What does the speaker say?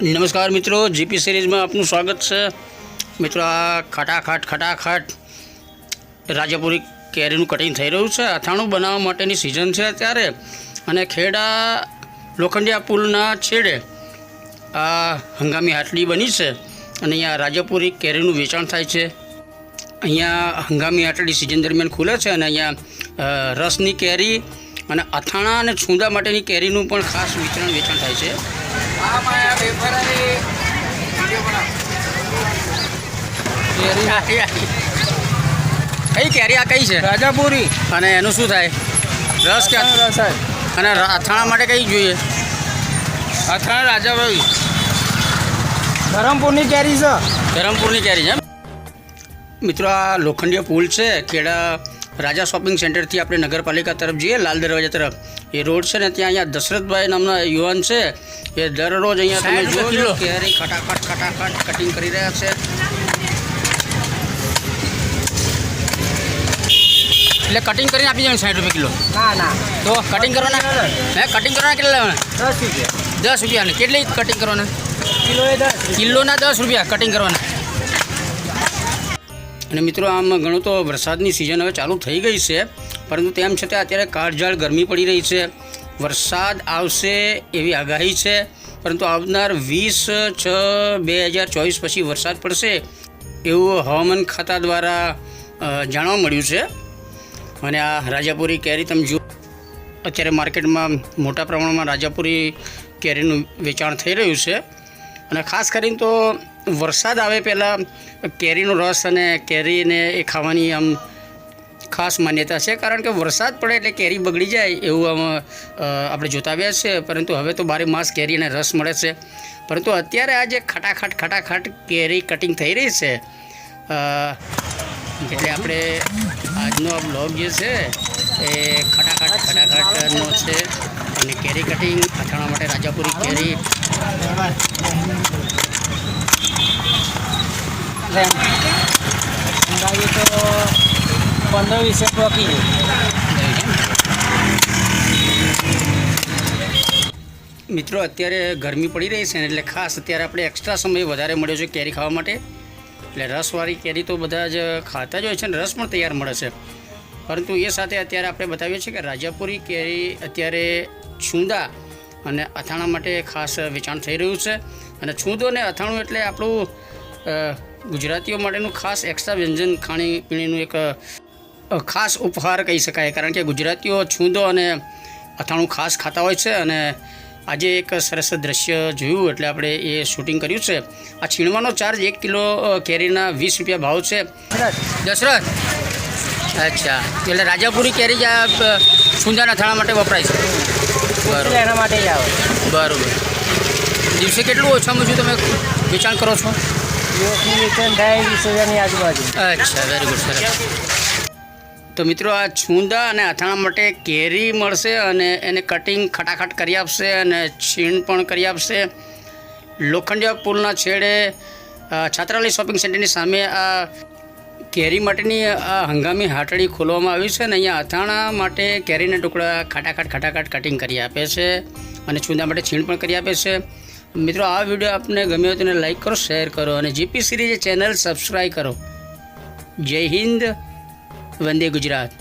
નમસ્કાર મિત્રો, જીપી સિરીઝમાં આપનું સ્વાગત છે. મિત્રો, આ ખટાખટ ખટાખટ રાજાપુરી કેરીનું કટિંગ થઈ રહ્યું છે. અથાણું બનાવવા માટેની સિઝન છે અત્યારે. અને ખેડા લોખંડિયા પુલના છેડે આ હંગામી હાટલી બની છે અને અહીંયા રાજાપુરી કેરીનું વેચાણ થાય છે. અહીંયા હંગામી હાટલી સિઝન દરમિયાન ખુલે છે અને અહીંયા રસની કેરી અને અથાણા અને છૂંદા માટેની કેરીનું પણ ખાસ વિતરણ વેચાણ થાય છે. કઈ કેરી આ કઈ છે? રાજાપુરી. અને એનું શું થાય? રસ કે રસ અને અથાણા માટે કઈ જોઈએ? અથાણા રાજાભાઈ. ધરમપુરની કેરી છે. ધરમપુરની કેરી છે એમ? મિત્રો આ લોખંડીય પુલ છે. ખેડા રાજા શોપિંગ સેન્ટરથી આપણે નગરપાલિકા તરફ જઈએ લાલ દરવાજા તરફ. એ રોડ છે ને ત્યાં અહીંયા દશરથભાઈ નામના યુવાન છે. એ દરરોજ અહીંયા તમે સાઠ જોજો કેરી ખટાખટ ખટાખટ કટિંગ કરી રહ્યા છે. એટલે કટિંગ કરીને આપી દેવાનું સાઠ રૂપિયા કિલો. ના ના. તો કટિંગ કરવાના હે કટિંગ કરવાના કેટલા લેવાના? દસ રૂપિયા. દસ રૂપિયાની કેટલી કટિંગ કરવાના? કિલો એ દસ કિલોના દસ રૂપિયા કટિંગ કરવાના. અને મિત્રો આમ ઘણું તો વરસાદની સિઝન હવે ચાલુ થઈ ગઈ છે પરંતુ તેમ છતાં અત્યારે કાળઝાળ ગરમી પડી રહી છે. વરસાદ આવશે એવી આગાહી છે, પરંતુ આવનાર વીસ છ બે હજાર ચોવીસ પછી વરસાદ પડશે એવું હવામાન ખાતા દ્વારા જાણવા મળ્યું છે. અને આ રાજાપુરી કેરી તમે જુઓ, અત્યારે માર્કેટમાં મોટા પ્રમાણમાં રાજાપુરી કેરીનું વેચાણ થઈ રહ્યું છે. અને ખાસ કરીને તો વરસાદ આવે પહેલાં કેરીનો રસ અને કેરીને એ ખાવાની આમ ખાસ માન્યતા છે, કારણ કે વરસાદ પડે એટલે કેરી બગડી જાય એવું આમ આપણે જોતા આવ્યા છે, પરંતુ હવે તો બારે માસ કેરી અને રસ મળે છે. પરંતુ અત્યારે આ જે ખટાખટ ખટાખટ કેરી કટિંગ થઈ રહી છે એટલે આપણે આજનો આ બ્લોગ જે છે, એ ખટાખટ, ખટાખટનો છે, અને કેરી કટિંગ અથાણા માટે રાજાપુરી કેરી. તો પંદર વીસ પકી મિત્રો, અત્યારે ગરમી પડી રહી છે ને, એટલે ખાસ અત્યારે આપણે એક્સ્ટ્રા સમય વધારે મળ્યો છે કેરી ખાવા માટે. એટલે રસવાળી કેરી તો બધા જ ખાતા જ હોય છે ને, રસ પણ તૈયાર મળે છે. પરંતુ એ સાથે અત્યારે આપણે બતાવીએ છીએ કે રાજાપુરી કેરી અત્યારે છૂંદા અને અથાણા માટે ખાસ વેચાણ થઈ રહ્યું છે. અને છૂંદો અને અથાણું એટલે આપણું ગુજરાતીઓ માટેનું ખાસ એક્સ્ટ્રા વ્યંજન ખાણીપીણીનું એક ખાસ ઉપહાર કહી શકાય. કારણ કે ગુજરાતીઓ છૂંદો અને અથાણું ખાસ ખાતા હોય છે અને આજે એક સરસ દ્રશ્ય જોયું એટલે આપણે એ શૂટિંગ કર્યું છે. આ છીણવાનો ચાર્જ એક કિલો કેરીના વીસ રૂપિયા ભાવ છે. દશરથ? અચ્છા. એટલે રાજાપુરી કેરી જ આ છૂંદાના અથાણા માટે વપરાય છે? બરાબર. એના માટે જ આવે. બરોબર. દિવસે કેટલું ઓછામાં ઓછું તમે વેચાણ કરો છો? વેચાણ થાય વીસ હજારની આજુબાજુ. અચ્છા વેરી ગુડ સરસ. તો મિત્રો આ છૂંદા અને અથાણા માટે કેરી મળશે અને એને કટિંગ ખટાખટ કરી આપશે અને છીણ પણ કરી આપશે. લોખંડિયા પુલના છેડે છાત્રાલય શોપિંગ સેન્ટરની સામે આ કેરી માટેની આ હંગામી હાટડી ખોલવામાં આવી છે અને અહીંયા અથાણા માટે કેરીના ટુકડા ખટાખટ ખટાખટ કટિંગ કરી આપે છે અને છૂંદા માટે છીણ પણ કરી આપે છે. મિત્રો, આ વીડિયો આપને ગમ્યો તેને લાઇક કરો, શેર કરો અને જીપી સિરીઝ ચેનલ સબસ્ક્રાઈબ કરો. જય હિન્દ. વંદે ગુજરાત.